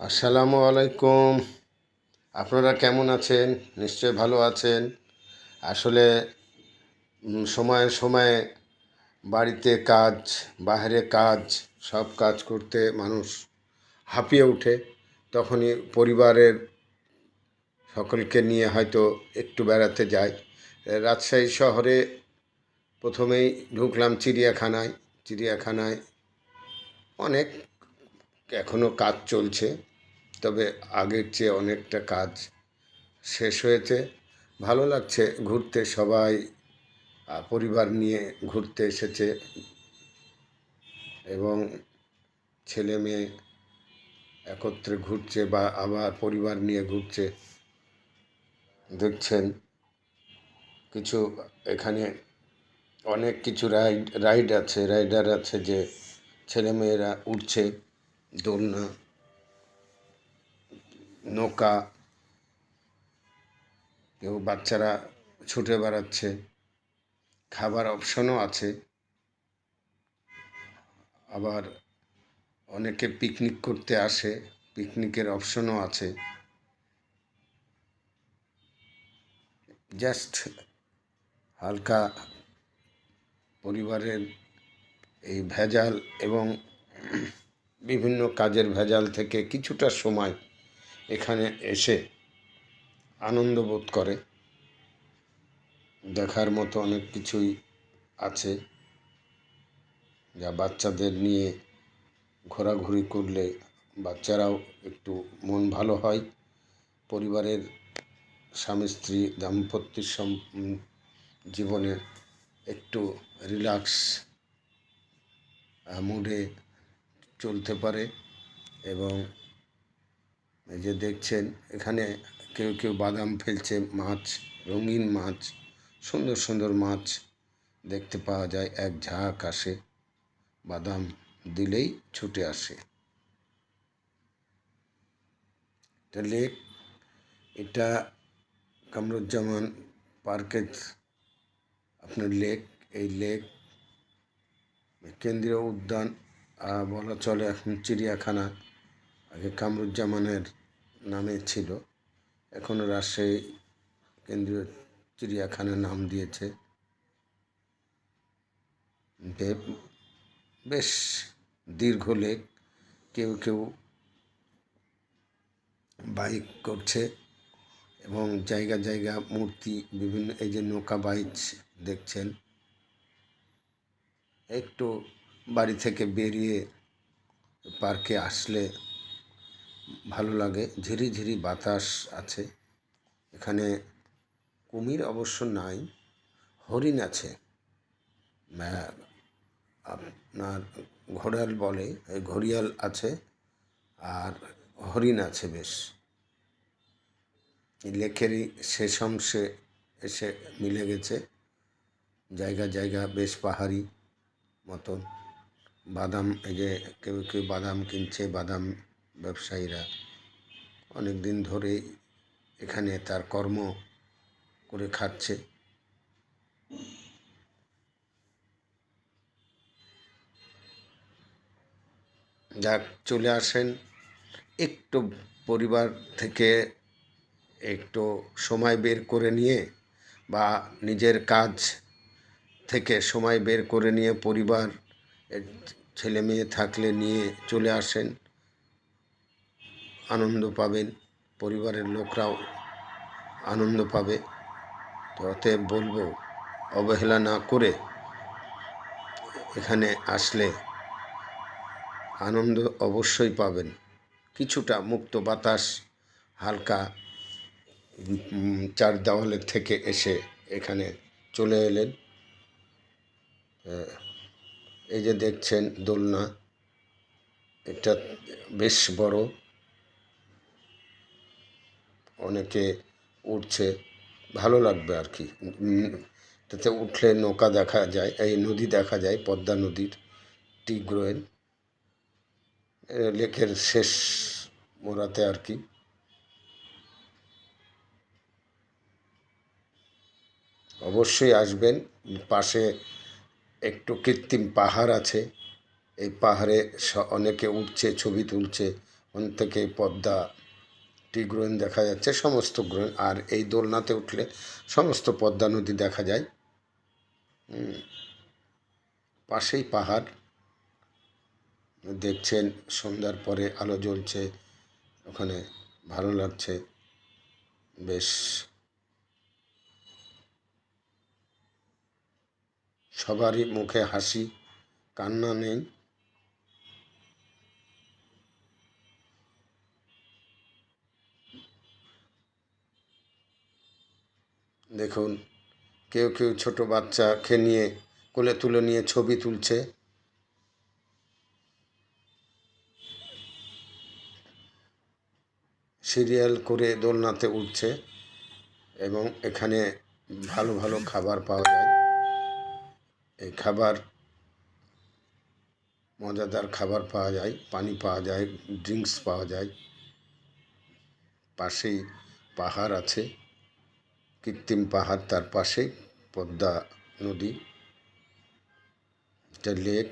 আসসালামু আলাইকুম। আপনারা কেমন আছেন? নিশ্চয় ভালো আছেন। আসলে সময়ে সময়ে বাড়িতে কাজ বাইরে কাজ, সব কাজ করতে মানুষ হাঁপিয়ে ওঠে। তখনই পরিবারের সকলকে নিয়ে হয়তো একটু বেড়াতে যায় রাজশাহী শহরে প্রথমেই ঢুকলাম চিড়িয়াখানায়। চিড়িয়াখানায় অনেক এখনও কাজ চলছে, তবে আগের চেয়ে অনেকটা কাজ শেষ হয়েছে। ভালো লাগছে ঘুরতে, সবাই পরিবার নিয়ে ঘুরতে এসেছে এবং ছেলে মেয়ে একত্রে ঘুরছে বা আবার পরিবার নিয়ে ঘুরছে। দেখছেন কিছু এখানে অনেক কিছু রাইড রাইড আছে, রাইডার আছে যে ছেলেমেয়েরা উঠছে। দোলনা, নৌকা, কেউ বাচ্চারা ছুটে বেড়াচ্ছে, খাবার অপশনও আছে। আবার অনেকে পিকনিক করতে আসে পিকনিকের অপশনও আছে। জাস্ট হালকা পরিবারের এই ভেজাল এবং বিভিন্ন কাজের ভেজাল থেকে কিছুটা সময় এখানে এসে আনন্দ বোধ করে। দেখার মতো অনেক কিছুই আছে যা বাচ্চাদের নিয়ে ঘোরাঘুরি করলে বাচ্চারাও একটু মন ভালো হয়। পরিবারের স্বামী স্ত্রী দাম্পত্যের জীবনে একটু রিল্যাক্স মুডে চলতে পারে এবং এই যে দেখছেন, এখানে কেউ কেউ বাদাম ফেলছে মাছ, রঙিন মাছ, সুন্দর সুন্দর মাছ দেখতে পাওয়া যায়। এক ঝাঁক আসে, বাদাম দিলেই ছুটে আসে। এটা লেক, এটা কামরুজ্জামান পার্কের আপনার লেক। এই লেক কেন্দ্রীয় উদ্যান বলা চলে এখন চিড়িয়াখানা, আগে কামরুজ্জামানের নামে ছিল। এখন রাজশাহী কেন্দ্রীয় চিড়িয়াখানা নাম দিয়েছে। বেশ দীর্ঘ লেক, কেউ কেউ বাইক করছে এবং জায়গা জায়গা মূর্তি, বিভিন্ন এই যে নৌকা বাইচ দেখছেন। একটু বাড়ি থেকে বেরিয়ে পার্কে আসলে ভালো লাগে। ঝিরি ঝিরি বাতাস আছে। এখানে কুমির অবশ্য নাই, হরিণ আছে। আপনার ঘোড়াল বলে ঘড়িয়াল আছে আর হরিণ আছে বেশ। এই লেকেরই শেষ অংশে এসে মিলে গেছে। জায়গা জায়গা, বেশ পাহাড়ি মতন। বাদাম, এই যে কেউ কেউ বাদাম কিনছে, বাদাম ব্যবসায়ীরা। অনেক দিন ধরে এখানে তার কর্ম করে খাচ্ছে। যাক, চলে আসেন। একটু পরিবার থেকে একটু সময় বের করে নিয়ে বা নিজের কাজ থেকে সময় বের করে নিয়ে পরিবার ছেলে মেয়ে থাকলে নিয়ে চলে আসেন। আনন্দ পাবেন, পরিবারের লোকরাও আনন্দ পাবে। তো অতএব বলব, অবহেলা না করে এখানে আসলে আনন্দ অবশ্যই পাবেন। কিছুটা মুক্ত বাতাস, হালকা চার দেওয়ালের থেকে এসে এখানে চলে এলেন। এই যে দেখছেন দোলনা, এটা বেশ বড়। অনেকে উঠছে, ভালো লাগবে আর কি। তাতে উঠলে নৌকা দেখা যায়, এই নদী দেখা যায়, পদ্মা নদীর টিগ্রোয়েল লেকের শেষ মোড়াতে আর কি। অবশ্যই আসবেন, পাশে একটু কৃত্রিম পাহাড় আছে। এই পাহাড়ে অনেকে উঠছে ছবি তুলছে। থেকে পদ্মা টি গ্রোইন দেখা যাচ্ছে, সমস্ত গ্রহণ আর এই দোলনাতে উঠলে সমস্ত পদ্মা নদী দেখা যায়। পাশেই পাহাড়। দেখছেন, সন্ধ্যার পরে আলো জ্বলছে, ওখানে ভালো লাগছে। বেশ। সবারই মুখে হাসি, কান্না নেই। দেখুন, কেউ কেউ ছোট বাচ্চাকে নিয়ে কোলে তুলে নিয়ে ছবি তুলছে। সিরিয়াল করে দোলনাতে উঠছে এবং এখানে ভালো ভালো খাবার পাওয়া যায়। এই খাবার, মজাদার খাবার পাওয়া যায়, পানি পাওয়া যায়, ড্রিঙ্কস পাওয়া যায়। পাশেই পাহাড় আছে, কৃত্রিম পাহাড় তার পাশে, পদ্মা নদী, একটা লেক।